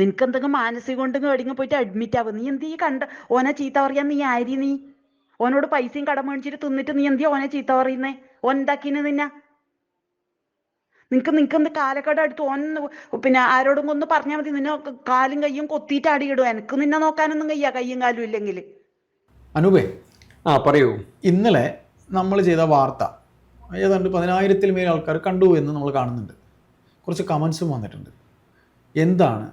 നിനക്ക് എന്തെങ്കിലും മാനസിക കൊണ്ടെങ്കിൽ എവിടെയെങ്കിലും പോയിട്ട് അഡ്മിറ്റ് ആവും. നീ എന്ത് ഈ കണ്ട ഓനെ ചീത്ത പറയാൻ നീ ആരി നീ? ഓനോട് പൈസയും കടം മേടിച്ചിട്ട് തിന്നിട്ട് നീ എന്തിയാ ഓനെ ചീത്ത പറയുന്നേ? ഓൻ എന്താക്കിന് നിന്നെ? നിനക്ക് നിനക്ക് എന്ത് കാലക്കടം അടുത്ത് ഓൻ പിന്നെ ആരോടും ഒന്ന് പറഞ്ഞാൽ മതി. നിന്നെ കാലും കയ്യും കൊത്തിയിട്ട് അടിയിടും എനിക്ക് നിന്നെ നോക്കാനൊന്നും കയ്യാ. കയ്യും കാലും ഇല്ലെങ്കിൽ. അനൂപേ. ആ പറയൂ. ഇന്നലെ നമ്മൾ ചെയ്ത വാർത്ത ഏതാണ്ട് പതിനായിരത്തിൽ മേൽ ആൾക്കാർ കണ്ടു എന്ന് നമ്മൾ കാണുന്നുണ്ട്. കുറച്ച് കമൻസും വന്നിട്ടുണ്ട്. എന്താണ്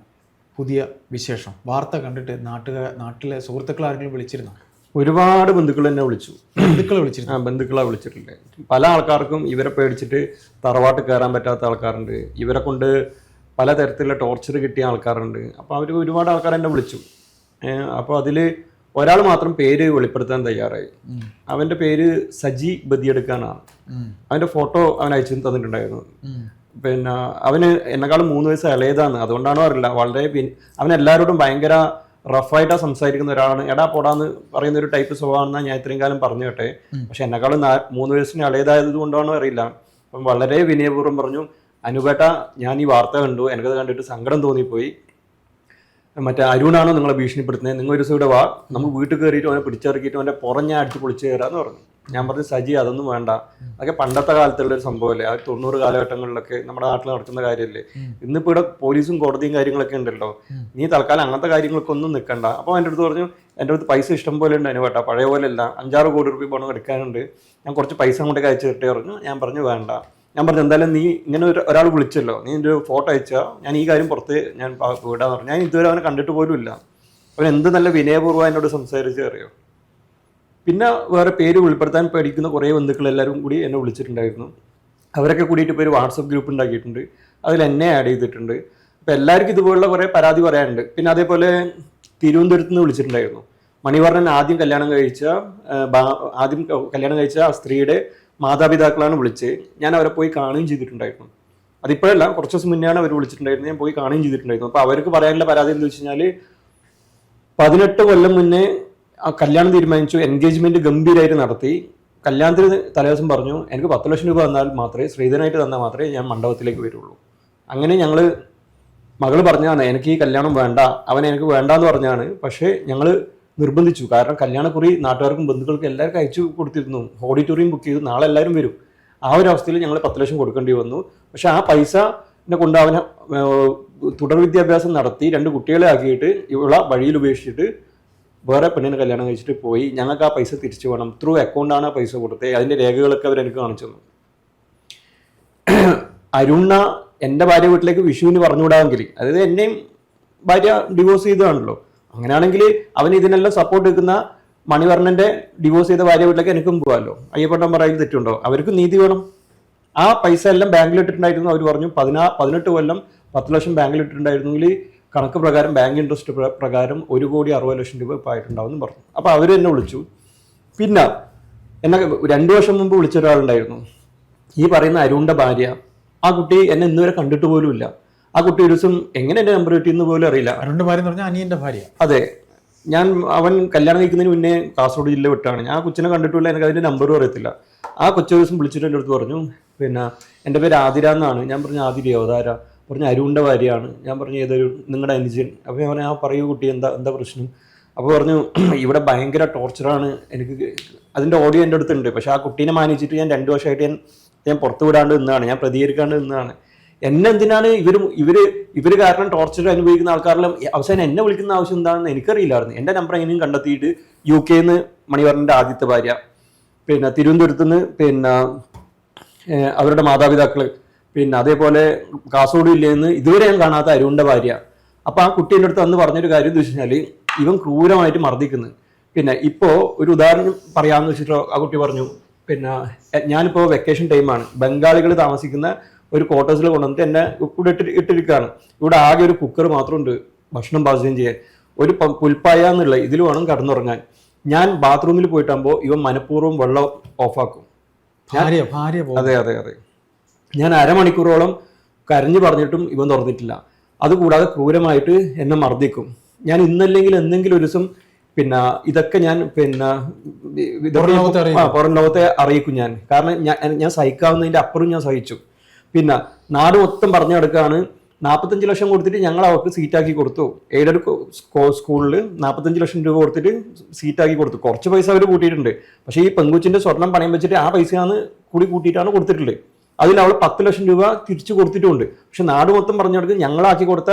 പുതിയ വിശേഷം. വാർത്ത കണ്ടിട്ട് നാട്ടുകാർ നാട്ടിലെ സുഹൃത്തുക്കൾ ആരെങ്കിലും വിളിച്ചിരുന്നു? ഒരുപാട് ബന്ധുക്കൾ എന്നെ വിളിച്ചു. ബന്ധുക്കൾ ആ വിളിച്ചിരുന്നു ബന്ധുക്കളെ വിളിച്ചിട്ടുണ്ട് പല ആൾക്കാർക്കും ഇവരെ പേടിച്ചിട്ട് തറവാട്ട് കയറാൻ പറ്റാത്ത ആൾക്കാരുണ്ട്. ഇവരെ കൊണ്ട് പല തരത്തിലുള്ള ടോർച്ചർ കിട്ടിയ ആൾക്കാരുണ്ട്. അപ്പോൾ അവർ ഒരുപാട് ആൾക്കാർ എന്നെ വിളിച്ചു. അപ്പോൾ അതിൽ ഒരാൾ മാത്രം പേര് വെളിപ്പെടുത്താൻ തയ്യാറായി. അവന്റെ പേര് സജി ബദിയെടുക്കാനാണ്. അവന്റെ ഫോട്ടോ അവൻ അയച്ചു തന്നിട്ടുണ്ടായിരുന്നു. പിന്നെ അവന് എന്നെക്കാളും മൂന്ന് വയസ്സ് ഇളയതാണ്. അതുകൊണ്ടാണോ അറിയില്ല. വളരെ അവൻ എല്ലാവരോടും ഭയങ്കര റഫായിട്ടാണ് സംസാരിക്കുന്ന ഒരാളാണ്. എടാ പോടാന്ന് പറയുന്ന ഒരു ടൈപ്പ് സ്വഭാവമാണെന്നാണ് ഞാൻ ഇത്രയും കാലം പറഞ്ഞു കേട്ടെ പക്ഷെ എന്നെക്കാളും മൂന്ന് വയസ്സിന് ഇളയതായത് കൊണ്ടാണോ അറിയില്ല. അപ്പം വളരെ വിനയപൂർവം പറഞ്ഞു അനുപേട്ട ഞാൻ ഈ വാർത്ത കണ്ടു. എനിക്കത് കണ്ടിട്ട് സങ്കടം തോന്നിപ്പോയി. മറ്റേ അരുണാണോ നിങ്ങളെ ഭീഷണിപ്പെടുത്തുന്നത് നിങ്ങൾ ഒരു ദിവസം ഇവിടെ വാ. നമ്മൾ വീട്ടിൽ കയറിയിട്ട് അവനെ പിടിച്ചിറക്കിയിട്ട് അവന്റെ പുറഞ്ഞ അടിച്ച് പൊളിച്ച് കയറാന്ന് പറഞ്ഞു. ഞാൻ പറഞ്ഞു സജി അതൊന്നും വേണ്ട. അതൊക്കെ പണ്ടത്തെ കാലത്തുള്ള ഒരു സംഭവമല്ലേ? ആ തൊണ്ണൂറ് കാലഘട്ടങ്ങളിലൊക്കെ നമ്മുടെ നാട്ടിൽ നടക്കുന്ന കാര്യമല്ലേ? ഇന്നിപ്പോൾ ഇവിടെ പോലീസും കോടതിയും കാര്യങ്ങളൊക്കെ ഉണ്ടല്ലോ. നീ തൽക്കാലം അങ്ങനത്തെ കാര്യങ്ങളൊക്കെ ഒന്നും നിൽക്കണ്ട. അപ്പോൾ എന്റെ അടുത്ത് പറഞ്ഞു എന്റെ അടുത്ത് പൈസ ഇഷ്ടം പോലെ ഉണ്ട് അനുവേട്ട പഴയ പോലെ അല്ല. അഞ്ചാറ് കോടി റുപ്യ പണം എടുക്കാനുണ്ട്. ഞാൻ കുറച്ച് പൈസ അങ്ങോട്ടേക്ക് അയച്ചു തരട്ടെ? പറഞ്ഞു. ഞാൻ പറഞ്ഞു വേണ്ട. ഞാൻ പറഞ്ഞു എന്തായാലും നീ ഇങ്ങനെ ഒരു ഒരാൾ വിളിച്ചല്ലോ. നീ എന്റെ ഫോട്ടോ അയച്ചാൽ ഞാൻ ഈ കാര്യം പുറത്ത് ഞാൻ വിടാന്ന് പറഞ്ഞു. ഞാൻ ഇതുവരെ അവനെ കണ്ടിട്ട് പോലും ഇല്ല. അവൻ എന്ത് നല്ല വിനയപൂർവം എന്നോട് സംസാരിച്ച് അറിയോ? പിന്നെ വേറെ പേര് ഉൾപ്പെടുത്താൻ പഠിക്കുന്ന കുറേ ബന്ധുക്കൾ എല്ലാവരും കൂടി എന്നെ വിളിച്ചിട്ടുണ്ടായിരുന്നു. അവരൊക്കെ കൂടിയിട്ട് ഇപ്പോൾ ഒരു വാട്സപ്പ് ഗ്രൂപ്പ് ഉണ്ടാക്കിയിട്ടുണ്ട്. അതിൽ എന്നെ ആഡ് ചെയ്തിട്ടുണ്ട്. അപ്പോൾ എല്ലാവർക്കും ഇതുപോലുള്ള കുറേ പരാതി പറയാനുണ്ട്. പിന്നെ അതേപോലെ തിരുവനന്തപുരത്ത് നിന്ന് വിളിച്ചിട്ടുണ്ടായിരുന്നു. മണിവർണൻ ആദ്യം കല്യാണം കഴിച്ച ആദ്യം കല്യാണം കഴിച്ച ആ സ്ത്രീയുടെ മാതാപിതാക്കളാണ് വിളിച്ച് ഞാൻ അവരെ പോയി കാണുകയും ചെയ്തിട്ടുണ്ടായിരുന്നു. അതിപ്പോഴല്ല കുറച്ച് ദിവസം മുന്നെയാണ് അവർ വിളിച്ചിട്ടുണ്ടായിരുന്നത്. ഞാൻ പോയി കാണുകയും ചെയ്തിട്ടുണ്ടായിരുന്നു. അപ്പോൾ അവർക്ക് പറയാനുള്ള പരാതി എന്ന് വെച്ച് കഴിഞ്ഞാൽ പതിനെട്ട് കൊല്ലം മുന്നേ ആ കല്യാണം തീരുമാനിച്ചു. എൻഗേജ്മെന്റ് ഗംഭീരമായിട്ട് നടത്തി. കല്യാണത്തിന് തലേദിവസം പറഞ്ഞു എനിക്ക് പത്ത് ലക്ഷം രൂപ തന്നാൽ മാത്രമേ ശ്രീധനായിട്ട് തന്നാൽ മാത്രമേ ഞാൻ മണ്ഡപത്തിലേക്ക് വരുള്ളൂ. അങ്ങനെ ഞങ്ങൾ മകൾ പറഞ്ഞാണ് എനിക്ക് ഈ കല്യാണം വേണ്ട. അവൻ എനിക്ക് വേണ്ട എന്ന് പറഞ്ഞാണ് പക്ഷേ ഞങ്ങൾ നിർബന്ധിച്ചു. കാരണം കല്യാണക്കുറി നാട്ടുകാർക്കും ബന്ധുക്കൾക്കും എല്ലാവർക്കും അയച്ചു കൊടുത്തിരുന്നു. ഓഡിറ്റോറിയം ബുക്ക് ചെയ്തു. നാളെ എല്ലാവരും വരും. ആ ഒരു അവസ്ഥയിൽ ഞങ്ങൾ പത്ത് ലക്ഷം കൊടുക്കേണ്ടി വന്നു. പക്ഷേ ആ പൈസ കൊണ്ട് അവനെ തുടർ വിദ്യാഭ്യാസം നടത്തി രണ്ട് കുട്ടികളെ ആക്കിയിട്ട് ഇവളെ വഴിയിൽ ഉപേക്ഷിച്ചിട്ട് വേറെ പെണ്ണിനെ കല്യാണം കഴിച്ചിട്ട് പോയി ഞങ്ങൾക്ക് ആ പൈസ തിരിച്ചു വേണം. ത്രൂ അക്കൗണ്ടാണ് പൈസ കൊടുത്തത്. അതിന്റെ രേഖകളൊക്കെ അവരെനിക്ക് കാണിച്ചു തന്നു. അരുണ എന്റെ ഭാര്യ വീട്ടിലേക്ക് വിഷുവിന് പറഞ്ഞുവിടാമെങ്കിൽ അതായത് എന്നെയും ഭാര്യ ഡിവോഴ്സ് ചെയ്തതാണല്ലോ. അങ്ങനെയാണെങ്കിൽ അവൻ ഇതിനെല്ലാം സപ്പോർട്ട് എടുക്കുന്ന മണിവർണന്റെ ഡിവോഴ്സ് ചെയ്ത ഭാര്യ വീട്ടിലേക്ക് എനിക്കും പോകാമല്ലോ. അയ്യപ്പട്ടം പറയുന്നത് തെറ്റുണ്ടോ? അവർക്ക് നീതി വേണം. ആ പൈസ എല്ലാം ബാങ്കിൽ ഇട്ടിട്ടുണ്ടായിരുന്നു അവർ പറഞ്ഞു പതിനാ പതിനെട്ട് കൊല്ലം പത്ത് ലക്ഷം ബാങ്കിൽ ഇട്ടിട്ടുണ്ടായിരുന്നെങ്കിൽ കണക്ക് പ്രകാരം ബാങ്ക് ഇൻട്രസ്റ്റ് പ്രകാരം ഒരു കോടി അറുപത് ലക്ഷം രൂപ ഇപ്പോൾ ആയിട്ടുണ്ടാവും പറഞ്ഞു. അപ്പോൾ അവർ എന്നെ വിളിച്ചു. പിന്നെ എന്നെ രണ്ട് വർഷം മുമ്പ് വിളിച്ച ഒരാളുണ്ടായിരുന്നു. ഈ പറയുന്ന അരുണിന്റെ ഭാര്യ ആ കുട്ടി എന്നെ ഇന്നുവരെ കണ്ടിട്ട് പോലും ഇല്ല. ആ കുട്ടി ഒരു ദിവസം എങ്ങനെ എന്റെ നമ്പർ കിട്ടിയെന്ന് പോലും അറിയില്ല. അരുണിന്റെ ഭാര്യ എന്ന് പറഞ്ഞാൽ അനിയന്റെ ഭാര്യ. അതെ. ഞാൻ അവൻ കല്യാണം കഴിക്കുന്നതിന് മുന്നേ കാസർഗോഡ് ജില്ല വിട്ടാണ്. ഞാൻ ആ കൊച്ചിനെ കണ്ടിട്ടില്ല എനിക്ക് അതിന്റെ നമ്പറും അറിയത്തില്ല. ആ കൊച്ചു ദിവസം വിളിച്ചിട്ട് എന്റെ അടുത്ത് പറഞ്ഞു പിന്നെ എന്റെ പേര് ആതിര എന്നാണ്. ഞാൻ പറഞ്ഞു ആതിര അവതാര പറഞ്ഞു അരുണിന്റെ ഭാര്യയാണ്. ഞാൻ പറഞ്ഞു ഏതൊരു നിങ്ങളുടെ അനുജൻ. അപ്പോൾ ഞാൻ പറഞ്ഞു ആ പറയൂ കുട്ടി എന്താ എന്താ പ്രശ്നം? അപ്പോൾ പറഞ്ഞു ഇവിടെ ഭയങ്കര ടോർച്ചറാണ് എനിക്ക് അതിന്റെ ഓഡിയോ എന്റെ അടുത്തുണ്ട് പക്ഷേ ആ കുട്ടീനെ മാനിച്ചിട്ട് ഞാൻ രണ്ട് വർഷമായിട്ട് ഞാൻ ഞാൻ പുറത്തു വിടാണ്ട് നിന്നാണ് ഞാൻ പ്രതികരിക്കാണ്ട് നിന്നാണ് എന്നെ എന്തിനാണ് ഇവർ ഇവർ ഇവർ കാരണം ടോർച്ചർ അനുഭവിക്കുന്ന ആൾക്കാരെല്ലാം അവസാനം എന്നെ വിളിക്കുന്ന ആവശ്യം എന്താണെന്ന് എനിക്കറിയില്ലായിരുന്നു. എന്റെ നമ്പർ എങ്ങനെയും കണ്ടെത്തിയിട്ട് യു കെന്ന് മണിവർണന്റെ ആദ്യത്തെ ഭാര്യ. പിന്നെ തിരുവനന്തപുരത്ത് നിന്ന് പിന്നെ അവരുടെ മാതാപിതാക്കൾ പിന്നെ അതേപോലെ കാസർഗോഡ് ജില്ലയിൽ നിന്ന് ഇതുവരെ ഞാൻ കാണാത്ത അരുണിന്റെ ഭാര്യ. അപ്പോൾ ആ കുട്ടീന്റെ അടുത്ത് അന്ന് പറഞ്ഞൊരു കാര്യം എന്ന് വെച്ച് കഴിഞ്ഞാൽ ഇവൻ ക്രൂരമായിട്ട് മർദ്ദിക്കുന്നു. പിന്നെ ഇപ്പോ ഒരു ഉദാഹരണം പറയാമെന്ന് വെച്ചിട്ട് ആ കുട്ടി പറഞ്ഞു. പിന്നെ ഞാനിപ്പോ ഞാനിപ്പോൾ വെക്കേഷൻ ടൈമാണ് ബംഗാളികൾ താമസിക്കുന്ന ഒരു ക്വാർട്ടേഴ്സിൽ കൊണ്ടുവന്നിട്ട് എന്നെ ഇവിടെ ഇട്ട് ഇട്ടിരിക്കുകയാണ്. ഇവിടെ ആകെ ഒരു കുക്കർ മാത്രമുണ്ട് ഭക്ഷണം പാചകം ചെയ്യാൻ. ഒരു പുൽപ്പായ എന്നുള്ള ഇതിൽ വേണം കടന്നുറങ്ങാൻ. ഞാൻ ബാത്റൂമിൽ പോയിട്ടാകുമ്പോൾ ഇവൻ മനഃപൂർവം വെള്ളം ഓഫാക്കും അതെ അതെ അതെ. ഞാൻ അരമണിക്കൂറോളം കരഞ്ഞു പറഞ്ഞിട്ടും ഇവൻ തുറന്നിട്ടില്ല. അതുകൂടാതെ ക്രൂരമായിട്ട് എന്നെ മർദ്ദിക്കും. ഞാൻ ഇന്നല്ലെങ്കിൽ എന്തെങ്കിലും ഒരു ദിവസം പിന്നെ ഇതൊക്കെ ഞാൻ പിന്നെ പുറം ലോകത്തെ അറിയിക്കും. ഞാൻ. കാരണം ഞാൻ ഞാൻ സഹിക്കാവുന്നതിന്റെ അപ്പുറം ഞാൻ സഹിച്ചു. പിന്നെ നാട് മൊത്തം പറഞ്ഞു കിടക്കുകയാണ് നാൽപ്പത്തഞ്ച് ലക്ഷം കൊടുത്തിട്ട് ഞങ്ങൾ അവർക്ക് സീറ്റാക്കി കൊടുത്തു. എയ്ഡഡ് സ്കൂളിൽ നാൽപ്പത്തഞ്ച് ലക്ഷം രൂപ കൊടുത്തിട്ട് സീറ്റാക്കി കൊടുത്തു. കുറച്ച് പൈസ അവർ കൂട്ടിയിട്ടുണ്ട്. പക്ഷേ ഈ പെങ്കുച്ചിന്റെ സ്വർണം പണയം വെച്ചിട്ട് ആ പൈസയാണ് കൂടി കൂട്ടിയിട്ടാണ് കൊടുത്തിട്ടുള്ളത്. അതിൽ അവൾ പത്ത് ലക്ഷം രൂപ തിരിച്ചു കൊടുത്തിട്ടുമുണ്ട് പക്ഷെ നാട് മൊത്തം പറഞ്ഞു കൊടുക്കുക ഞങ്ങളാക്കി കൊടുത്ത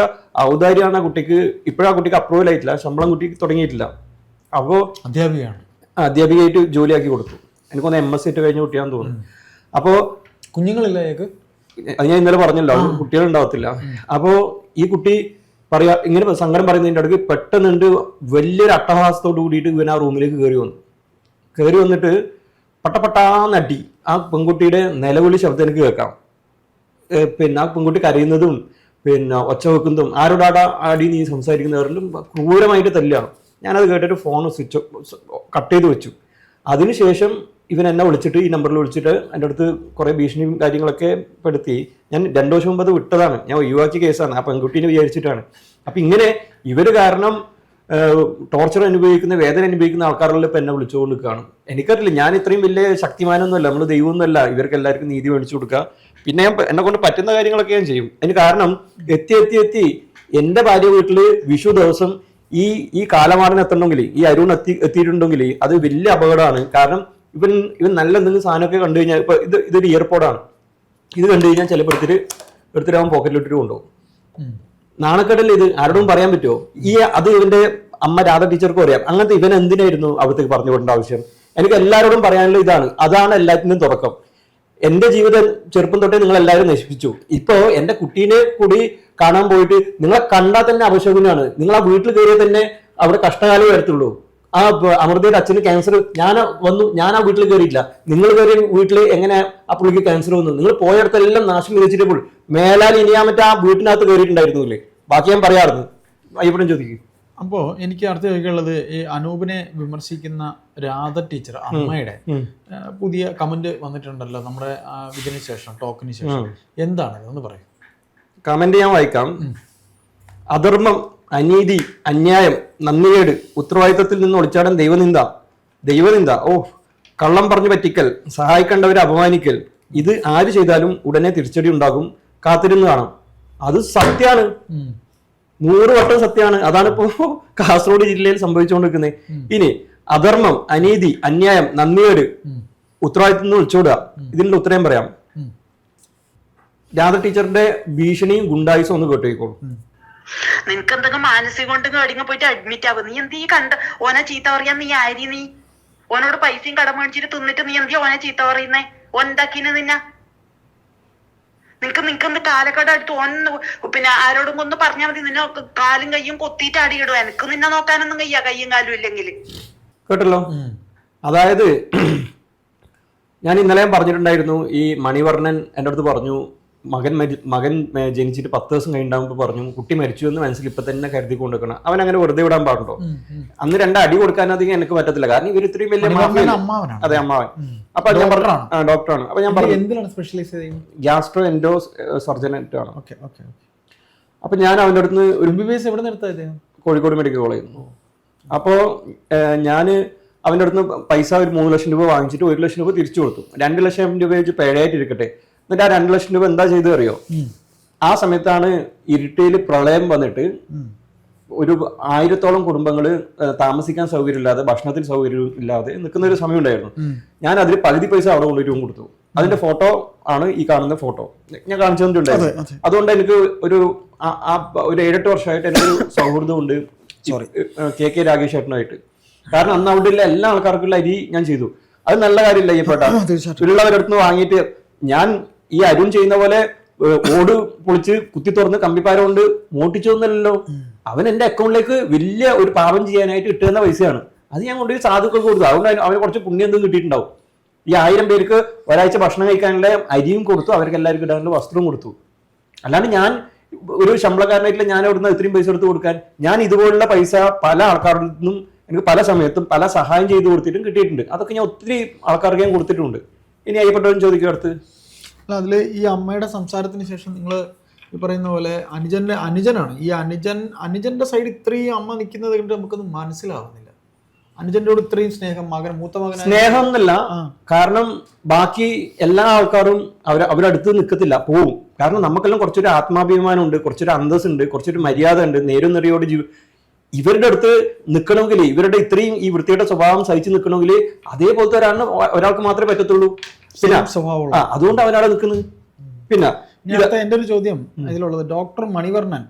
ഔദാര്യമാണ് ആ കുട്ടിക്ക് ഇപ്പോഴാ കുട്ടിക്ക് അപ്രൂവൽ ആയിട്ടില്ല. ശമ്പളം കുട്ടിക്ക് തുടങ്ങിയിട്ടില്ല. അപ്പോൾ അധ്യാപികയാണ്. അധ്യാപികയായിട്ട് ജോലിയാക്കി കൊടുത്തു. എനിക്കൊന്ന് എം എസ് സി കഴിഞ്ഞ കുട്ടിയാന്ന് തോന്നുന്നു. അപ്പോൾ കുഞ്ഞുങ്ങളില്ല അയാൾക്ക് അത് ഞാൻ ഇന്നലെ പറഞ്ഞല്ലോ കുട്ടികളുണ്ടാവത്തില്ല. അപ്പോൾ ഈ കുട്ടി പറയാ ഇങ്ങനെ സങ്കടം പറയുന്നതിന്റെ അടുക്ക് പെട്ടെന്നുണ്ട് വലിയൊരു അട്ടഹാസത്തോട് കൂടിയിട്ട് ഇവൻ ആ റൂമിലേക്ക് കയറി വന്നു. കയറി വന്നിട്ട് പട്ടപ്പട്ടാന്നടി ആ പെൺകുട്ടിയുടെ നിലവിളി ശബ്ദം എനിക്ക് കേൾക്കാം. പിന്നെ ആ പെൺകുട്ടി കരയുന്നതും പിന്നെ ഒച്ച വെക്കുന്നതും ആരോടാടാ ആടി നീ സംസാരിക്കുന്നവരിലും ക്രൂരമായിട്ട് തല്ലുകയാണ്. ഞാനത് കേട്ടിട്ട് ഫോൺ സ്വിച്ച് കട്ട് ചെയ്ത് വെച്ചു. അതിനുശേഷം ഇവൻ എന്നെ വിളിച്ചിട്ട് ഈ നമ്പറിൽ വിളിച്ചിട്ട് എന്റെ അടുത്ത് കുറേ ഭീഷണിയും കാര്യങ്ങളൊക്കെ പെടുത്തി. ഞാൻ രണ്ടു വർഷം മുമ്പ് അത് വിട്ടതാണ്. ഞാൻ ഒഴിവാക്കിയ കേസാണ് ആ പെൺകുട്ടീനെ വിചാരിച്ചിട്ടാണ്. അപ്പം ഇങ്ങനെ ഇവർ കാരണം ടോർച്ചർ അനുഭവിക്കുന്ന വേദന അനുഭവിക്കുന്ന ആൾക്കാരെല്ലാം ഇപ്പം എന്നെ വിളിച്ചുകൊണ്ട് കാണും എനിക്കറിയില്ല ഞാൻ ഇത്രയും വലിയ ശക്തിമാനൊന്നുമല്ല നമ്മൾ ദൈവമൊന്നുമല്ല ഇവർക്ക് എല്ലാവർക്കും നീതി മേടിച്ചു കൊടുക്കുക. പിന്നെ ഞാൻ എന്നെ കൊണ്ട് പറ്റുന്ന കാര്യങ്ങളൊക്കെ ഞാൻ ചെയ്യും. അതിന് കാരണം എത്തി എത്തി എത്തി. എന്റെ ഭാര്യ വീട്ടിൽ വിഷു ദിവസം ഈ ഈ കാലമാടൻ എത്തണമെങ്കിൽ ഈ അരുൺ എത്തി എത്തിയിട്ടുണ്ടെങ്കിൽ അത് വലിയ അപകടമാണ്. കാരണം ഇവൻ ഇവൻ നല്ല എന്തെങ്കിലും സാധനമൊക്കെ കണ്ടു കഴിഞ്ഞാൽ ഇപ്പം ഇത് ഇതൊരു ഇയർപോഡാണ് ഇത് കണ്ടു കഴിഞ്ഞാൽ ചിലപ്പോൾ എടുത്തിട്ട് എടുത്തിട്ട് അവൻ പോക്കറ്റിലിട്ടിട്ട് കൊണ്ടുപോകും. നാണക്കെടൽ ഇത്? ആരോടും പറയാൻ പറ്റുമോ? ഈ അത് ഇവന്റെ അമ്മ രാധ ടീച്ചർക്കും അറിയാം അങ്ങനത്തെ ഇവൻ എന്തിനായിരുന്നു അവിടത്തേക്ക് പറഞ്ഞു കൊടുക്കേണ്ട ആവശ്യം? എനിക്ക് എല്ലാവരോടും പറയാനുള്ള ഇതാണ്. അതാണ് എല്ലാത്തിനും തുടക്കം. എന്റെ ജീവിതം ചെറുപ്പം തൊട്ടേ നിങ്ങൾ എല്ലാവരും നശിപ്പിച്ചു. ഇപ്പോ എന്റെ കുട്ടീനെ കൂടി കാണാൻ പോയിട്ട് നിങ്ങളെ കണ്ടാൽ തന്നെ അപശകുനാണ്. നിങ്ങൾ ആ വീട്ടിൽ കയറിയാൽ തന്നെ അവിടെ കഷ്ടകാലം വരത്തുള്ളൂ. ആ അമൃതയുടെ അച്ഛന് ക്യാൻസർ ഞാൻ വന്നു. ഞാൻ ആ വീട്ടിൽ കയറിയില്ല നിങ്ങൾ കയറിയ വീട്ടിൽ എങ്ങനെ ആ പുള്ളിക്ക് ക്യാൻസർ വന്നു? നിങ്ങൾ പോയടത്തെല്ലാം നാശം വിധിച്ചിട്ടപ്പോൾ മേലാൽ ഇനിയാൻ ആ മറ്റേ ആ വീട്ടിനകത്ത് കയറിയിട്ടുണ്ടായിരുന്നില്ലേ? ബാക്കി ഞാൻ പറയാറുണ്ട്. ഇവിടെ ചോദിക്കും. അപ്പോ എനിക്ക് അടുത്ത ചോദിക്കാനുള്ളത് ഈ അനൂപിനെ വിമർശിക്കുന്ന രാധ ടീച്ചർ അമ്മയുടെ പുതിയ കമന്റ് വന്നിട്ടുണ്ടല്ലോ നമ്മുടെ ഇതിന് ശേഷം ടോക്കിന് ശേഷം. എന്താണ് ഇതൊന്ന് പറയും. കമന്റ് ഞാൻ വായിക്കാം. അധർമ്മം അനീതി അന്യായം നന്ദികേട് ഉത്തരവാദിത്വത്തിൽ നിന്ന് ഒളിച്ചാടൻ ദൈവനിന്ദ ദൈവനിന്ദ. ഓ കള്ളം പറഞ്ഞു പറ്റിക്കൽ സഹായിക്കേണ്ടവരെ അപമാനിക്കൽ. ഇത് ആര് ചെയ്താലും ഉടനെ തിരിച്ചടി ഉണ്ടാകും. കാത്തിരുന്ന് കാണാം. അത് സത്യാണ്. നൂറ് വട്ടം സത്യമാണ്. അതാണ് ഇപ്പോ കാസർഗോഡ് ജില്ലയിൽ സംഭവിച്ചുകൊണ്ടിരിക്കുന്നത്. ഇനി അധർമ്മം അനീതി അന്യായം നന്ദിയോട് ഉത്തരവാദിത്വം നിന്ന് ഒളിച്ചോടുക ഇതിനുള്ള ഉത്തരം പറയാം. രാധ ടീച്ചറിന്റെ ഭീഷണിയും ഗുണ്ടായുസും ഒന്ന് കേട്ടോയിക്കോളൂ. നിനക്ക് എന്തെങ്കിലും മാനസിക കൊണ്ട് എവിടെയെങ്കിലും പോയിട്ട് അഡ്മിറ്റ് ആവും. നീ എന്ത് ഈ കണ്ട ഓനെ ചീത്ത പറയാൻ നീ ആരി നീ? ഓനോട് പൈസയും കടം മേടിച്ചിട്ട് തിന്നിട്ട് നീ എന്തിയാ ഓനെ ചീത്ത പറയുന്നേ? ഓൻ എന്താക്കിന് നിന്ന? നിനക്ക് നിനക്ക് എന്ത് കാലക്കട അടുത്ത് ഒന്ന് പിന്നെ ആരോടും ഒന്ന് പറഞ്ഞാൽ മതി. നിന്നെ കാലും കയ്യും കൊത്തിയിട്ട് അടിയിടും. എനിക്ക് നിന്നെ നോക്കാനൊന്നും കയ്യ കയ്യും കാലും ഇല്ലെങ്കിൽ കേട്ടല്ലോ? അതായത് ഞാൻ ഇന്നലെയും പറഞ്ഞിട്ടുണ്ടായിരുന്നു ഈ മണിവർണൻ എന്റെ അടുത്ത് പറഞ്ഞു മകൻ മരി മകൻ ജനിച്ചിട്ട് പത്ത് ദിവസം കഴിഞ്ഞിട്ടാകുമ്പോൾ പറഞ്ഞു കുട്ടി മരിച്ചു എന്ന് മനസ്സിൽ ഇപ്പൊ തന്നെ കരുതി കൊണ്ടുവെക്കണം അവൻ അങ്ങനെ വെറുതെ വിടാൻ പാടുണ്ടോ? അന്ന് രണ്ട് അടി കൊടുക്കാനധികം എനിക്ക് പറ്റത്തില്ല. കാരണം ഇവർ ഇത്രയും വലിയ അതെ അമ്മാവൻ. അപ്പൊ ഞാൻ പറഞ്ഞു ഡോക്ടറാണ്. അപ്പൊ ഞാൻ പറഞ്ഞു സ്പെഷ്യലൈസ് ഗ്യാസ്ട്രോ എൻഡോ സർജനറ്റ് ആണ് അപ്പൊ ഞാൻ അവന്റെ അടുത്ത് ഒരു ബി ബി എസ് എവിടെ നിർത്തായത് കോഴിക്കോട് മെഡിക്കൽ കോളേജ് അപ്പോൾ ഞാൻ അവന്റെ അടുത്ത് പൈസ ഒരു മൂന്ന് ലക്ഷം രൂപ വാങ്ങിച്ചിട്ട് ഒരു ലക്ഷം രൂപ തിരിച്ചു കൊടുത്തു. രണ്ട് ലക്ഷം രൂപ വെച്ച് പേഴയായിട്ട് ഇരിക്കട്ടെ എന്നിട്ട് ആ രണ്ട് ലക്ഷം രൂപ എന്താ ചെയ്തു അറിയോ? ആ സമയത്താണ് ഇരുട്ടയിൽ പ്രളയം വന്നിട്ട് ഒരു ആയിരത്തോളം കുടുംബങ്ങൾ താമസിക്കാൻ സൗകര്യമില്ലാതെ ഭക്ഷണത്തിന് സൗകര്യം ഇല്ലാതെ നിൽക്കുന്ന ഒരു സമയം ഉണ്ടായിരുന്നു ഞാൻ അതിൽ പകുതി പൈസ അവിടെ കൊണ്ടുപോയിട്ട് കൊടുത്തു. അതിന്റെ ഫോട്ടോ ആണ് ഈ കാണുന്ന ഫോട്ടോ. ഞാൻ കാണിച്ചു തന്നിട്ടുണ്ടായിരുന്നു. അതുകൊണ്ട് എനിക്ക് ഒരു ഒരു ഏഴെട്ട് വർഷമായിട്ട് എന്റെ ഒരു സൗഹൃദമുണ്ട്. സോറി കെ കെ രാഗേഷ് ചേട്ടനുമായിട്ട് കാരണം അന്ന് അവിടെ ഉള്ള എല്ലാ ആൾക്കാർക്കുള്ള അരി ഞാൻ ചെയ്തു. അത് നല്ല കാര്യമില്ല അയ്യപ്പെട്ട ഉള്ളവരടുത്ത് വാങ്ങിയിട്ട് ഞാൻ ഈ അരുൺ ചെയ്യുന്ന പോലെ ഓട് പൊളിച്ച് കുത്തി തുറന്ന് കമ്പിപ്പാര കൊണ്ട് മോട്ടിച്ചൊന്നുമല്ലല്ലോ. അവൻ എന്റെ അക്കൗണ്ടിലേക്ക് വലിയ ഒരു പാപം ചെയ്യാനായിട്ട് ഇട്ടുന്ന പൈസയാണ്. അത് ഞാൻ കൊണ്ടുപോയി സാധുക്കൾ കൊടുത്തു. അതുകൊണ്ട് അവന് കുറച്ച് പുണ്യം എന്തും കിട്ടിയിട്ടുണ്ടാവും. ഈ ആയിരം പേർക്ക് ഒരാഴ്ച ഭക്ഷണം കഴിക്കാനുള്ള അരിയും കൊടുത്തു. അവർക്ക് എല്ലാവർക്കും ഇടാനുള്ള വസ്ത്രവും കൊടുത്തു. അല്ലാണ്ട് ഞാൻ ഒരു ശമ്പളക്കാരനായിട്ടില്ല ഞാൻ അവിടുന്ന് ഇത്രയും പൈസ എടുത്ത് കൊടുക്കാൻ? ഞാൻ ഇതുപോലുള്ള പൈസ പല ആൾക്കാരിൽ നിന്നും എനിക്ക് പല സമയത്തും പല സഹായം ചെയ്തു കൊടുത്തിട്ടും കിട്ടിയിട്ടുണ്ട്. അതൊക്കെ ഞാൻ ഒത്തിരി ആൾക്കാർക്ക് ഞാൻ കൊടുത്തിട്ടുണ്ട്. ഇനി അയ്യപ്പെട്ടവൻ ചോദിക്കും അടുത്ത്? അല്ല അതിൽ ഈ അമ്മയുടെ സംസാരത്തിന് ശേഷം നിങ്ങൾ ഈ പറയുന്ന പോലെ അനുജന്റെ അനുജനാണ്. ഈ അനുജൻ അനുജന്റെ സൈഡ് ഇത്രയും അമ്മ നിൽക്കുന്നത് കണ്ട് നമുക്കൊന്നും മനസ്സിലാവുന്നില്ല. അനുജന്റോട് ഇത്രയും സ്നേഹം മകൻ മൂത്ത മകൻ സ്നേഹം എന്നല്ല കാരണം ബാക്കി എല്ലാ ആൾക്കാരും അവർ അവരടുത്ത് നിൽക്കത്തില്ല പോവും. കാരണം നമുക്കെല്ലാം കുറച്ചൊരു ആത്മാഭിമാനം ഉണ്ട് കുറച്ചൊരു അന്തസ് ഉണ്ട് കുറച്ചൊരു മര്യാദ ഉണ്ട് നേരും നിറയോട് ജീവ ഇവരുടെ അടുത്ത് നിൽക്കണമെങ്കിൽ ഇവരുടെ ഇത്രയും ഈ വൃത്തിയുടെ സ്വഭാവം സഹിച്ചു നിൽക്കണമെങ്കിൽ അതേപോലത്തെ ഒരാളിന് ഒരാൾക്ക് മാത്രമേ പറ്റത്തുള്ളൂ. പിന്നെ സ്വഭാവമുള്ള അതുകൊണ്ട് അവനാടെ നിൽക്കുന്നത് പിന്നെ എന്റെ ഒരു ചോദ്യം ഇതിലുള്ളത് ഡോക്ടർ മണിവർണൻ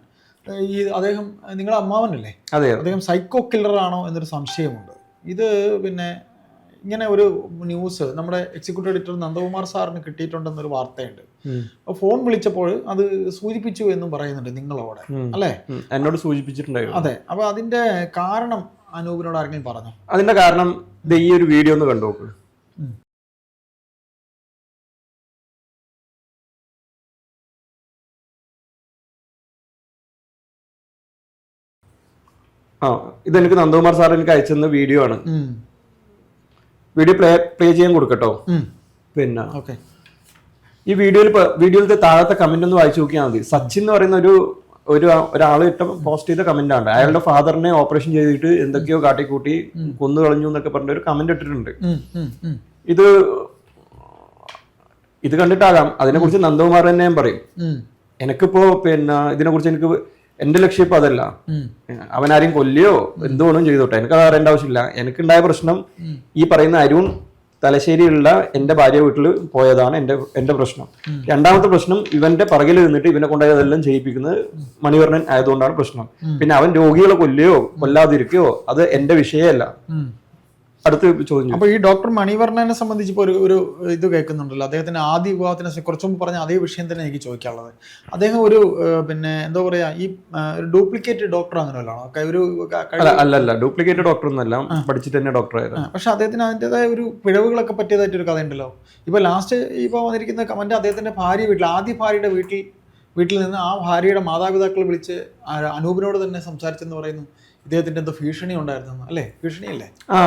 ഈ അദ്ദേഹം നിങ്ങളുടെ അമ്മാവനല്ലേ? അതെ. അദ്ദേഹം സൈക്കോ കില്ലർ ആണോ എന്നൊരു സംശയമുണ്ട്. ഇത് പിന്നെ ഇങ്ങനെ ഒരു ന്യൂസ് നമ്മുടെ എക്സിക്യൂട്ടീവ് എഡിറ്റർ നന്ദകുമാർ സാറിന് കിട്ടിയിട്ടുണ്ടെന്നൊരു വാർത്തയുണ്ട്. അപ്പോൾ ഫോൺ വിളിച്ചപ്പോൾ അത് സൂചിപ്പിച്ചു എന്നും പറയുന്നുണ്ട് നിങ്ങളോട്. അല്ലേ? എന്നോട് സൂചിപ്പിച്ചിട്ടുണ്ടായിരുന്നു. അതെ. അപ്പൊ അതിന്റെ കാരണം അനൂപിനോട് ആരെങ്കിലും പറഞ്ഞു? അതിന്റെ കാരണം ഈ ഒരു വീഡിയോ ഒന്ന് കണ്ടു നോക്ക്. ആ ഇതെനിക്ക് നന്ദകുമാർ സാർ എനിക്ക് അയച്ചെന്ന വീഡിയോ ആണ്. വീഡിയോ പ്ലേ പ്ലേ ചെയ്യാൻ കൊടുക്കട്ടോ. പിന്നെ ഓക്കെ. ഈ വീഡിയോയിൽ വീഡിയോയിലത്തെ താഴത്തെ കമന്റ് ഒന്ന് വായിച്ചു നോക്കിയാൽ മതി. സച്ചിൻ എന്ന് പറയുന്ന ഒരു ഒരു ഒരാൾ ഇട്ട പോസ്റ്റ് ചെയ്ത കമന്റ് ആണ്. അയാളുടെ ഫാദറിനെ ഓപ്പറേഷൻ ചെയ്തിട്ട് എന്തൊക്കെയോ കാട്ടിക്കൂട്ടി കൊന്നു കളഞ്ഞു എന്നൊക്കെ പറഞ്ഞ ഒരു കമന്റ് ഇട്ടിട്ടുണ്ട്. ഇത് ഇത് കണ്ടിട്ടാകാം. അതിനെക്കുറിച്ച് നന്ദകുമാർ തന്നെ ഞാൻ പറയും. എനിക്കിപ്പോ പിന്നെ ഇതിനെക്കുറിച്ച് എനിക്ക് എന്റെ ലക്ഷ്യം ഇപ്പൊ അതല്ല. അവൻ ആരെയും കൊല്ലിയോ എന്ത് വേണം ചെയ്തോട്ടെ. എനിക്ക് അത് അറിയേണ്ട ആവശ്യമില്ല. എനിക്കുണ്ടായ പ്രശ്നം ഈ പറയുന്ന അരുൺ തലശ്ശേരിയുള്ള എന്റെ ഭാര്യ വീട്ടിൽ പോയതാണ് എന്റെ എന്റെ പ്രശ്നം. രണ്ടാമത്തെ പ്രശ്നം ഇവന്റെ പറകിൽ നിന്നിട്ട് ഇവനെ കൊണ്ടുപോയി അതെല്ലാം ചെയ്യിപ്പിക്കുന്നത് മണിവർണൻ ആയതുകൊണ്ടാണ് പ്രശ്നം. പിന്നെ അവൻ രോഗികളെ കൊല്ലുകയോ കൊല്ലാതിരിക്കുകയോ അത് എന്റെ വിഷയമല്ല. അടുത്ത ചോദ്യം. അപ്പൊ ഈ ഡോക്ടർ മണിവർണനെ സംബന്ധിച്ച് ഇപ്പോൾ ഒരു ഒരു ഇത് കേൾക്കുന്നുണ്ടല്ലോ. അദ്ദേഹത്തിന്റെ ആദ്യ വിഭാഗത്തിനെ കുറച്ചും മുമ്പ് പറഞ്ഞ അതേ വിഷയം തന്നെ എനിക്ക് ചോദിക്കാനുള്ളത്. അദ്ദേഹം ഒരു പിന്നെ എന്താ പറയാ ഈ ഡ്യൂപ്ലിക്കേറ്റ് ഡോക്ടർ അങ്ങനെ ഒരു അല്ലല്ല അല്ല അല്ല ഡ്യൂപ്ലിക്കേറ്റ് ഡോക്ടർ ഒന്നല്ല പഠിച്ചിട്ട് തന്നെ ഡോക്ടർ ആയിരുന്നു. പക്ഷെ അദ്ദേഹത്തിന് അതിന്റെതായ ഒരു പിഴവുകളൊക്കെ പറ്റിയതായിട്ട് ഒരു കഥയുണ്ടല്ലോ. ഇപ്പൊ ലാസ്റ്റ് ഇപ്പൊ വന്നിരിക്കുന്ന കമന്റ് അദ്ദേഹത്തിന്റെ ഭാര്യ വീട്ടിൽ ആദ്യ ഭാര്യയുടെ വീട്ടിൽ വീട്ടിൽ നിന്ന് ആ ഭാര്യയുടെ മാതാപിതാക്കൾ വിളിച്ച് അനൂപിനോട് തന്നെ സംസാരിച്ചെന്ന് പറയുന്നു. ഇദ്ദേഹത്തിന്റെ എന്തോ ഭീഷണി ഉണ്ടായിരുന്നു അല്ലേ? ഭീഷണിയല്ലേ? ആ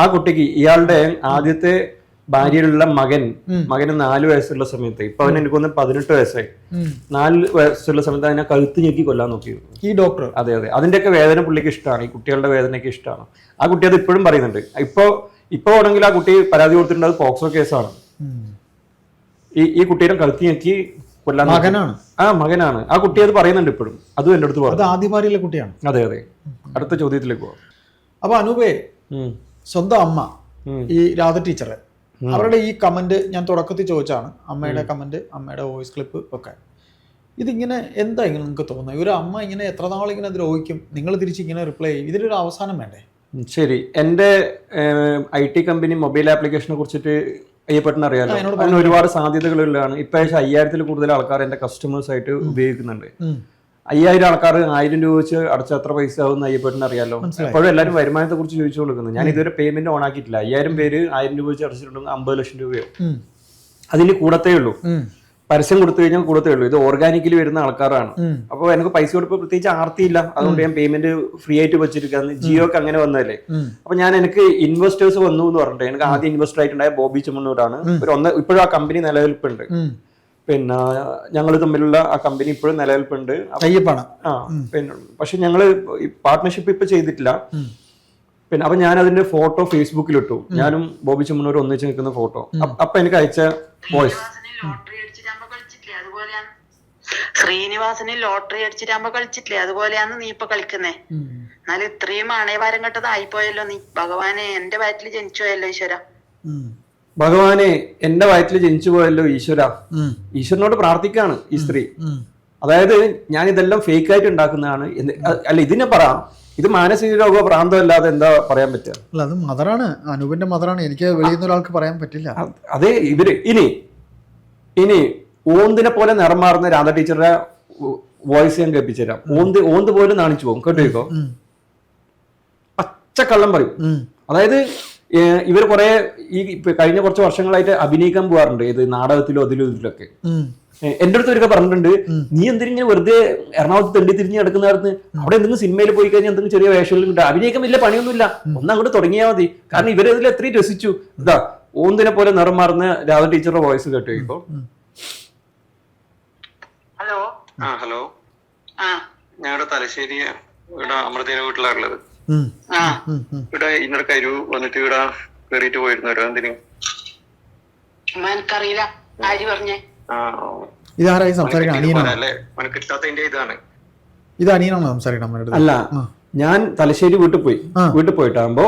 ആ കുട്ടിക്ക് ഇയാളുടെ ആദ്യത്തെ ഭാര്യയിലുള്ള മകൻ മകന് നാല് വയസ്സുള്ള സമയത്ത് ഇപ്പൊ അവൻ എനിക്ക് തോന്നുന്നു പതിനെട്ട് വയസ്സായി. നാല് വയസ്സുള്ള സമയത്ത് അതിനെ കഴുത്ത് ഞെക്കി കൊല്ലാൻ നോക്കിയിരുന്നു ഈ ഡോക്ടർ. അതെ അതെ. അതിന്റെയൊക്കെ വേദന പുള്ളിക്ക് ഇഷ്ടമാണ് ഈ കുട്ടികളുടെ വേദനയൊക്കെ ഇഷ്ടമാണ്. ആ കുട്ടി അത് ഇപ്പോഴും പറയുന്നുണ്ട്. ഇപ്പോ ഇപ്പോ ആണെങ്കിൽ ആ കുട്ടി പരാതി കൊടുത്തിട്ടുണ്ട് അത് പോക്സോ കേസാണ്. ഈ ഈ കുട്ടീനെ കഴുത്തി ഞെക്കി കൊല്ലാൻ. മകനാണ്. ആ മകനാണ്. ആ കുട്ടി അത് പറയുന്നുണ്ട് ഇപ്പോഴും. അതും എന്റെ അടുത്ത് അത് പറഞ്ഞു. ആദ്യ ഭാര്യയിലെ കുട്ടിയാണ്. അതെ അതെ. അടുത്ത ചോദ്യത്തിലേക്ക് പോവാം. അപ്പൊ അനൂപേ ഉം. സ്വന്തം അമ്മ ഉം. ഈ രാധ ടീച്ചറ് അവരുടെ ഈ കമന്റ് ഞാൻ തുടക്കത്തിൽ ചോദിച്ചാണ് അമ്മയുടെ കമന്റ് അമ്മയുടെ വോയിസ് ക്ലിപ്പ് ഒക്കെ. ഇതിങ്ങനെ എന്താ ഇങ്ങനെ നിങ്ങൾക്ക് തോന്നുന്നത്? ഒരു അമ്മ ഇങ്ങനെ എത്ര നാൾ ഇങ്ങനെ ദ്രോഹിക്കും? നിങ്ങൾ തിരിച്ച് ഇങ്ങനെ റിപ്ലൈ ചെയ്യും. ഇതിനൊരു അവസാനം വേണ്ടേ? ശരി. എന്റെ ഐ ടി കമ്പനി മൊബൈൽ ആപ്ലിക്കേഷനെ കുറിച്ചിട്ട് അയ്യപ്പെട്ടെന്ന് അറിയാലോ അതിന് ഒരുപാട് സാധ്യതകളുള്ളതാണ് ഇപ്പൊ ഏകദേശം അയ്യായിരത്തിൽ കൂടുതൽ ആൾക്കാർ എന്റെ കസ്റ്റമേഴ്സ് ആയിട്ട് ഉപയോഗിക്കുന്നുണ്ട്. അയ്യായിരം ആൾക്കാർ ആയിരം രൂപ വെച്ച് അടച്ച എത്ര പൈസ ആവും അയ്യപ്പെട്ടെന്ന് അറിയാലോ. എപ്പോഴും എല്ലാവരും വരുമാനത്തെ കുറിച്ച് ചോദിച്ചു കൊടുക്കുന്നത് ഞാൻ ഇതുവരെ പേയ്മെന്റ് ഓൺ ആക്കിയിട്ടില്ല. അയ്യായിരം പേര് ആയിരം രൂപ വെച്ച് അടച്ചിട്ടുണ്ടെങ്കിൽ അമ്പത് ലക്ഷം രൂപയോ? അതിന് കൂടത്തേ ഉള്ളൂ. പരസ്യം കൊടുത്തു കഴിഞ്ഞാൽ കൊടുത്തേ ഉള്ളൂ. ഇത് ഓർഗാനിക്കലി വരുന്ന ആൾക്കാരാണ്. അപ്പോൾ എനിക്ക് പൈസ കൊടുപ്പ് പ്രത്യേകിച്ച് ആർത്തിയില്ല. അതുകൊണ്ട് ഞാൻ പേയ്മെന്റ് ഫ്രീ ആയിട്ട് വെച്ചിരിക്കുന്നത് ജിയോ ഒക്കെ അങ്ങനെ വന്നതല്ലേ. അപ്പൊ ഞാൻ എനിക്ക് ഇൻവെസ്റ്റേഴ്സ് വന്നു എന്ന് പറഞ്ഞിട്ട് എനിക്ക് ആദ്യം ഇൻവെസ്റ്റർ ആയിട്ടുണ്ടായ ബോബി ചുമണ്ണൂരാണ് ഒരു ഒന്ന് ഇപ്പോഴും ആ കമ്പനി നിലനിൽപ്പുണ്ട്. പിന്നെ ഞങ്ങൾ തമ്മിലുള്ള ആ കമ്പനി ഇപ്പോഴും നിലനിൽപ്പുണ്ട്. അപ്പൊ അയ്യപ്പാണ് ആ പിന്നെ പക്ഷെ ഞങ്ങൾ പാർട്ട്ണർഷിപ്പ് ഇപ്പൊ ചെയ്തിട്ടില്ല. പിന്നെ അപ്പൊ ഞാൻ അതിന്റെ ഫോട്ടോ ഫേസ്ബുക്കിൽ ഇട്ടു. ഞാനും ബോബി ചുമണ്ണൂർ ഒന്നിച്ച് നിൽക്കുന്ന ഫോട്ടോ. അപ്പൊ എനിക്ക് അയച്ച വോയിസ് ലോട്ടറി അടിച്ചിട്ടാകുമ്പോ കളിച്ചിട്ടില്ലേ അതുപോലെയാണ് ശ്രീനിവാസന് ലോട്ടറി അടിച്ചിട്ടാകുമ്പോ കളിച്ചിട്ടില്ലേ? അതുപോലെയാണ് നീ ഇപ്പൊ കളിക്കുന്നേ. എന്നാലും ഇത്രയും അണയവാരം കെട്ടത് ആയിപ്പോയല്ലോ നീ. ഭഗവാനെ എന്റെ വയറ്റിൽ ജനിച്ചു പോയല്ലോ ഈശ്വര. ഭഗവാനെ എന്റെ വയറ്റിൽ ജനിച്ചു പോയല്ലോ ഈശ്വര. ഈശ്വരനോട് പ്രാർത്ഥിക്കാണ് ഈ സ്ത്രീ. അതായത് ഞാൻ ഇതെല്ലാം ഫേക്ക് ആയിട്ട് ഉണ്ടാക്കുന്നതാണ്. അല്ല ഇതിനെ പറ ഇത് മാനസിക രോഗമോ പ്രാന്തോ അല്ലാതെ എന്താ പറയാൻ പറ്റുക? അല്ല അത് മദറാണ്. അനൂപിന്റെ മദറാണ്. എനിക്ക് വെളിയിൽ നിന്ന് ഒരാൾക്ക് പറയാൻ പറ്റില്ല. അതേ ഇവർ ഇനി ഇനി ഓന്തിനെ പോലെ നിറം മാറുന്ന രാധ ടീച്ചറുടെ വോയിസ് ഞാൻ കേൾപ്പിച്ചു തരാം ഓന്ത് ഓന്ത് പോലെ നാണിച്ചു പോകും. കേട്ടോ പച്ചക്കള്ളം പറയും. അതായത് ഇവർ കുറെ ഈ കഴിഞ്ഞ കുറച്ച് വർഷങ്ങളായിട്ട് അഭിനയിക്കാൻ പോകാറുണ്ട് ഏത് നാടകത്തിലോ അതിലോ ഇതിലൊക്കെ. എന്റെ അടുത്ത് ഒരിക്കൽ പറഞ്ഞിട്ടുണ്ട്. നീ എന്തിനിങ്ങനെ വെറുതെ എറണാകുളത്ത് തെണ്ടി തിരിഞ്ഞ് കിടക്കുന്നിടത്ത് അവിടെ എന്തെങ്കിലും സിനിമയിൽ പോയി കഴിഞ്ഞാൽ എന്തെങ്കിലും ചെറിയ വേഷങ്ങളിൽ കിട്ടും. അഭിനയിക്കാൻ വലിയ പണിയൊന്നുമില്ല. ഒന്ന് അങ്ങോട്ട് തുടങ്ങിയാൽ മതി. കാരണം ഇവരെ ഇതിൽ എത്രയും രസിച്ചു. ഇതാ ഓന്തിനെ പോലെ നിറം മാറുന്ന രാധ ടീച്ചറുടെ വോയിസ് കേട്ടോ ഇപ്പൊ. ഹലോ. ആ ഹലോ. ആ. ഞങ്ങളുടെ തലശ്ശേരി ഇവിടെ അമൃതേന വീട്ടിലാണുള്ളത്. ഇവിടെ ഇന്നലെ കരു വന്നിട്ട് ഇവിടെ കേറിയിട്ട് പോയിരുന്നു. ഓരോ എന്തിന്? എനിക്കറിയില്ല. ആര് പറഞ്ഞേ? ആ ഇതാരായി സംസാരിക്കണം? അനിയനാണോ കിട്ടാത്തതിന്റെ ഇതാണ്. ഇത് അനിയനാണോ സംസാരിക്കണം അമ്മയുടെ അല്ല ഞാൻ തലശ്ശേരി വീട്ടിൽ പോയി. വീട്ടിൽ പോയിട്ടാകുമ്പോ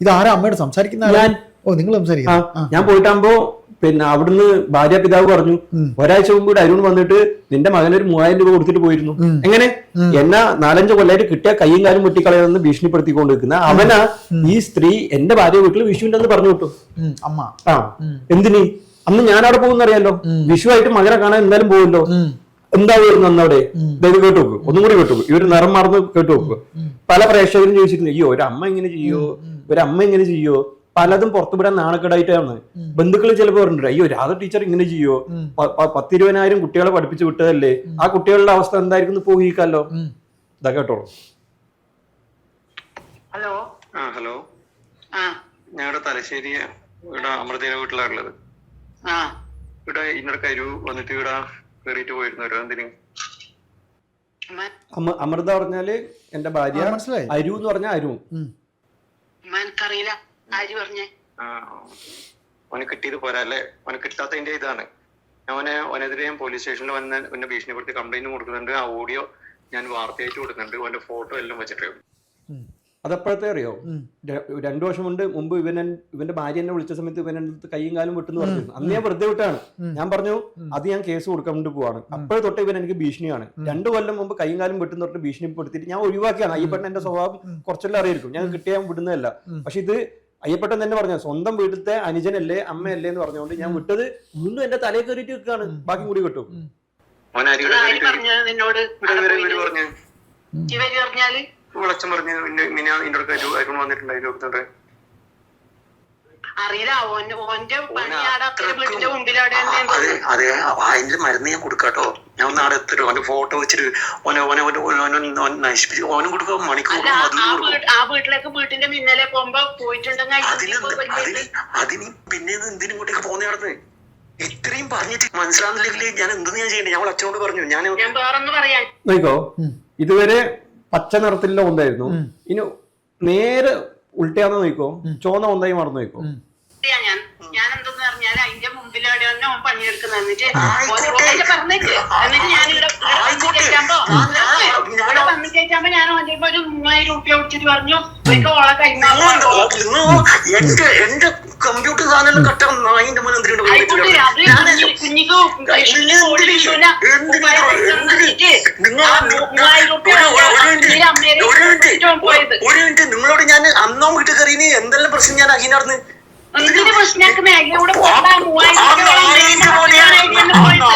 ഇത് ആരാ അമ്മയോട് സംസാരിക്കുന്ന ഞാൻ. ഓ നിങ്ങൾ സംസാരിക്കാം. ഞാൻ പോയിട്ടാകുമ്പോ പിന്നെ അവിടുന്ന് ഭാര്യ പിതാവ് പറഞ്ഞു ഒരാഴ്ച മുമ്പ് ഇവിടെ അരുൺ വന്നിട്ട് നിന്റെ മകൻ ഒരു മൂവായിരം രൂപ കൊടുത്തിട്ട് പോയിരുന്നു. എങ്ങനെ? എന്നാ നാലഞ്ച് കൊല്ലായിട്ട് കിട്ടിയ കൈയും കാലും വെട്ടിക്കളയെന്ന് ഭീഷണിപ്പെടുത്തിക്കൊണ്ട് നിൽക്കുന്ന അവനാ ഈ സ്ത്രീ എന്റെ ഭാര്യ വീട്ടിൽ വിഷുവിന്റെ പറഞ്ഞു വിട്ടു. അമ്മ. ആ. എന്തിന്? അന്ന് ഞാൻ അവിടെ പോകുന്ന അറിയാലോ വിഷു വിഷുവായിട്ട് മകനെ കാണാൻ എന്തായാലും പോകുമല്ലോ എന്താ എന്താവുമായിരുന്നു അന്നവിടെ? അവിടെ ദയവ് കേട്ടു നോക്ക്. ഒന്നും കൂടി കേട്ടു ഇവർ നിറം മറന്ന് കേട്ടു നോക്ക്. പല പ്രേക്ഷകരും ചോദിച്ചിട്ടുണ്ട് അയ്യോ ഒരു അമ്മ ഇങ്ങനെ ചെയ്യോ? ഒരു അമ്മ ഇങ്ങനെ ചെയ്യോ? പലതും പുറത്തുവിടാൻ നാണക്കേടായിട്ടാണ്. ബന്ധുക്കൾ ചിലപ്പോൾ പറഞ്ഞിട്ടുണ്ട് അയ്യോ രാധ ടീച്ചർ ഇങ്ങനെ ചെയ്യോ? പത്തിരുപതിനായിരം കുട്ടികളെ പഠിപ്പിച്ചു വിട്ടതല്ലേ? ആ കുട്ടികളുടെ അവസ്ഥ എന്തായിരിക്കും ഉം. ഇതാ കേട്ടോളൂ. ഹലോ. ആ ഹലോ. ആ. ഞങ്ങളുടെ തലശ്ശേരി ഇവിടെ അമൃതയുടെ വീട്ടിലാണുള്ളത്. ആ. ഇവിടെ ഇന്നലെ കരു വന്നിട്ട് ഇവിടെ കയറിയിട്ട് പോയിരുന്നു. ഓരോ എന്തിന്? അമ- അമൃത പറഞ്ഞാൽ എന്റെ ഭാര്യ. അരു എന്ന് പറഞ്ഞ അരു എനിക്കറിയില്ല. ആര് പറഞ്ഞേ? ഓന് അവന് കിട്ടിയത് പോരാ അല്ലെ? ഓന് കിട്ടാത്തതിന്റെ ഇതാണ്. അവനെ ഓനെതിരെ ഞാൻ പോലീസ് സ്റ്റേഷനിൽ വന്ന് എന്നെ ഭീഷണിപ്പെടുത്തി കംപ്ലൈന്റ് കൊടുക്കുന്നുണ്ട്. ആ ഓഡിയോ ഞാൻ വാർത്തയായിട്ട് കൊടുക്കുന്നുണ്ട്. ഓന്റെ ഫോട്ടോ എല്ലാം വെച്ചിട്ട്. അതപ്പോഴത്തെ അറിയോ? രണ്ടു വർഷം കൊണ്ട് മുമ്പ് ഇവൻ ഇവന്റെ ഭാര്യ എന്നെ വിളിച്ച സമയത്ത് ഇവൻ എന്റെ അടുത്ത് കൈയും കാലും വിട്ടെന്ന് പറഞ്ഞു. അന്ന് ഞാൻ വെറുതെ വിട്ടാണ്. ഞാൻ പറഞ്ഞു അത് ഞാൻ കേസ് കൊടുക്കാൻ വേണ്ടി പോവാണ്. അപ്പോഴേ തൊട്ട് ഇവൻ എനിക്ക് ഭീഷണിയാണ്. രണ്ടു കൊല്ലം മുമ്പ് കൈയും കാലും വെട്ടുന്ന തൊട്ട് ഭീഷണിപ്പെടുത്തിയിട്ട് ഞാൻ ഒഴിവാക്കിയാണ്. അയ്യപ്പൻ എന്റെ സ്വഭാവം കുറച്ചെല്ലാം അറിയായിരിക്കും. ഞാൻ കിട്ടിയാൽ വിടുന്നതല്ല. പക്ഷെ ഇത് അയ്യപ്പട്ടൻ തന്നെ പറഞ്ഞു സ്വന്തം വീട്ടിലത്തെ അനുജനല്ലേ അമ്മയല്ലേ എന്ന് പറഞ്ഞുകൊണ്ട് ഞാൻ വിട്ടത് വീണ്ടും എന്റെ തലയിൽ കയറിയിട്ട് വെക്കുകയാണ് ബാക്കി കൂടി കിട്ടും നിന്നോട് ഇവർ ഇവർ പറഞ്ഞു ഇവർ പറഞ്ഞാൽ വിളച്ചം പറഞ്ഞു അരുൺ വന്നിട്ടുണ്ടായിരുന്നു കൊടുത്തിട്ട് അറിയില്ല ഓന്റെ ഓന്റെ പണി ഓന് ആടെ അത്ര അത്രക്കും- വീടിന്റെ മുമ്പിലവിടെ അതെ അതെ അതിന്റെ മരുന്ന് ഞാൻ കൊടുക്കാട്ടോ. ഞാൻ ഒന്ന് അവിടെ എത്തിട്ട് അവന്റെ ഫോട്ടോ വെച്ചിട്ട് ഓനെ ഓനെ നശിപ്പിച്ച് കൊടുക്കും മണിക്കൂർ അല്ല അതും ആ ആ വീട്ടിലേക്ക് വീട്ടിന്റെ മിന്നലെ പോകുമ്പോ പോയിട്ടുണ്ടെങ്കിൽ അതിന് അതിന് അതിന് പിന്നെ എന്തിനും ഇങ്ങോട്ടേക്ക് പോകുന്ന നടന്ന്? ഇത്രയും പറഞ്ഞിട്ട് മനസ്സിലാകുന്നില്ലെങ്കിൽ ഞാൻ എന്തെന്ന് ഞാൻ ചെയ്യണ്ടേ? ഞാൻ അച്ഛനോട് പറഞ്ഞു. ഞാൻ ഞാൻ വേറൊന്ന് പറയാൻ നോക്കോ ഇതുവരെ പച്ച നിറത്തിലുള്ള ഒന്നായിരുന്നു ഇനി നേരെ ഉൾട്ടയാന്ന് നോക്കോ ചോന്ന ഒന്നായി മറന്നു നോക്കോ ഉം. ഇല്ല, ഞാൻ ഞാൻ എന്തെന്ന് പറഞ്ഞാൽ അതിന്റെ മുമ്പിലവിടെ തന്നെ അവൻ പണിയെടുക്കുന്നത് എന്നിട്ട് പറഞ്ഞേക്ക്. ഞാൻ ഇവിടെ വന്ന് ഒരു മൂവായിരം പറഞ്ഞു ഓളെ എന്റെ എന്റെ കമ്പ്യൂട്ടർ സാധനം കട്ട നായിന്റെ മുന്നിൽ നിങ്ങളോട് ഞാൻ അന്നോ വീട്ടിൽ കയറി എന്തെല്ലാം പ്രശ്നം ഞാൻ അഹിനടന്ന് മൂവായിരം ആ രൂപ നായിന്റെ മോനെ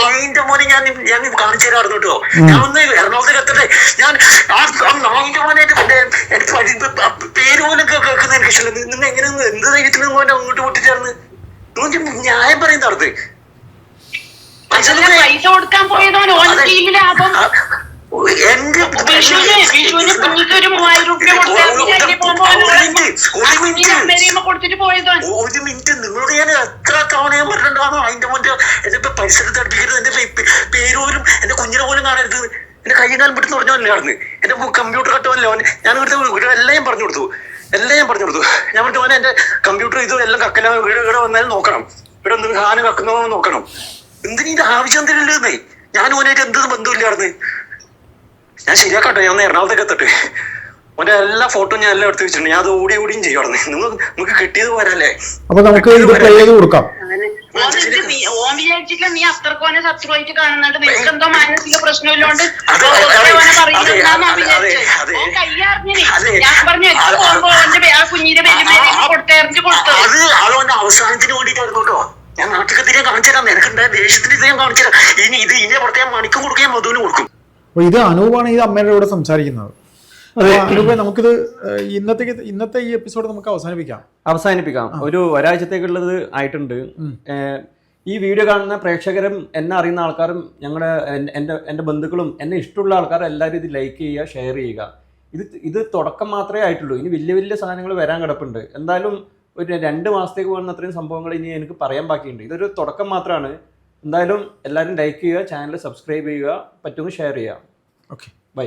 പോയത് മോനെ ഞാൻ ഞാൻ കാണിച്ചു തരാറുണ്ട് കേട്ടോ. ഞാൻ ഒന്ന് എറണാകുളത്തേക്ക് എത്തട്ടെ. ഞാൻ ആ നായിന്റെ മോനെ എനിക്ക് പേര് പോലും കേൾക്കുന്ന എനിക്ക് ഇഷ്ടമല്ല. നിങ്ങൾ എങ്ങനെ എന്ത് ധൈര്യത്തിൽ നിങ്ങൾ അങ്ങോട്ട് പൊട്ടിച്ചേർന്ന് ന്യായം പറയുന്ന പൈസ അതിന് പൈസ കൊടുക്കാൻ പോയതാണ് ഒരു മിനിറ്റ്. നിങ്ങളോട് ഞാൻ എത്ര തവണ ഞാൻ പറഞ്ഞിട്ടുണ്ടാണോ അതിന്റെ മുന്നേ എന്റെ ഇപ്പൊ പരിസരത്ത് അടുപ്പിക്കരുത്. എന്റെ പേര് പോലും എന്റെ കുഞ്ഞിനെ പോലും കാണരുത്. എന്റെ കൈ കാലം പിടിച്ച് പറഞ്ഞല്ലേ നടന്ന് എന്റെ കമ്പ്യൂട്ടർ കട്ടുമല്ലോ ഞാൻ ഇവിടുത്തെ വീട് എല്ലാം ഞാൻ പറഞ്ഞു കൊടുത്തു. എല്ലാം ഞാൻ പറഞ്ഞു കൊടുത്തു. ഞാൻ പറഞ്ഞു മോനെ എന്റെ കമ്പ്യൂട്ടർ ഇതും എല്ലാം കക്കല വീട് ഇവിടെ വന്നാലും നോക്കണം. ഇവിടെ ഒന്ന് സാധനം കക്കുന്നോ നോക്കണം. എന്തിനീന്റെ ആവശ്യം എന്തിനല്ലേ ഞാൻ ഓനായിട്ട് എന്ത് ബന്ധമില്ലായിരുന്നു ഞാൻ ശരിയാക്കട്ടെ ഞാൻ എറണാകുളത്തേക്ക് എത്തട്ടെ. ഓന്റെ എല്ലാ ഫോട്ടോ ഞാൻ എല്ലാം എടുത്ത് വെച്ചിട്ടുണ്ട്. ഞാൻ അത് ഓടി ഓടിയും ചെയ്യുവായിരുന്നു നിങ്ങൾ നിങ്ങൾക്ക് കിട്ടിയത് പോരല്ലേ? അപ്പൊ നമുക്ക് ഇത് പ്ലേ ചെയ്ത് കൊടുക്കാം. ഓൻ വിചാരിച്ചിട്ടില്ല നീ അത്രക്കോനെ ശത്രുവായിട്ട് കാണുന്നുണ്ട്. നിനക്ക് എന്തോ മാനസിക പ്രശ്നമില്ലോണ്ട്. ഞാൻ പറഞ്ഞു ആ കുഞ്ഞിന്റെ കൊടുത്തെറിഞ്ഞ് അത് അവസാനത്തിന് വേണ്ടിട്ടോ കേട്ടോ. ഞാൻ നാട്ടുകത്തിനെ തിരികെ കാണിച്ചു തരാം നിനക്കുണ്ടായ ദേഷ്യത്തിന് ഇത് ഞാൻ കാണിച്ചു തരാം ഇനി ഇത് ഇതിന്റെ പുറത്ത് ഞാൻ മണിക്കും കൊടുക്കും ഞാൻ മധുവിന് കൊടുക്കും. അപ്പൊ ഇത് അനൂപാണ് ഈ അമ്മയുടെ കൂടെ സംസാരിക്കുന്നത്. നമുക്കിത് ഇന്നത്തെ ഇന്നത്തെ ഈ എപ്പിസോഡ് നമുക്ക് അവസാനിപ്പിക്കാം. അവസാനിപ്പിക്കാം. ഒരു ഒരാഴ്ചത്തേക്കുള്ളത് ആയിട്ടുണ്ട്. ഈ വീഡിയോ കാണുന്ന പ്രേക്ഷകരും എന്നെ അറിയുന്ന ആൾക്കാരും ഞങ്ങളുടെ എന്റെ എന്റെ ബന്ധുക്കളും എന്നെ ഇഷ്ടമുള്ള ആൾക്കാരും എല്ലാവരും ഇത് ലൈക്ക് ചെയ്യുക ഷെയർ ചെയ്യുക. ഇത് ഇത് തുടക്കം മാത്രമേ ആയിട്ടുള്ളൂ. ഇനി വലിയ വലിയ സാധനങ്ങൾ വരാൻ കിടപ്പുണ്ട്. എന്തായാലും ഒരു രണ്ട് മാസത്തേക്ക് പോകുന്ന അത്രയും സംഭവങ്ങൾ ഇനി എനിക്ക് പറയാൻ ബാക്കിയുണ്ട്. ഇതൊരു തുടക്കം മാത്രമാണ്. എന്തായാലും എല്ലാവരും ലൈക്ക് ചെയ്യുക ചാനൽ സബ്സ്ക്രൈബ് ചെയ്യുക പറ്റുമെങ്കിൽ ഷെയർ ചെയ്യുക. Okay bye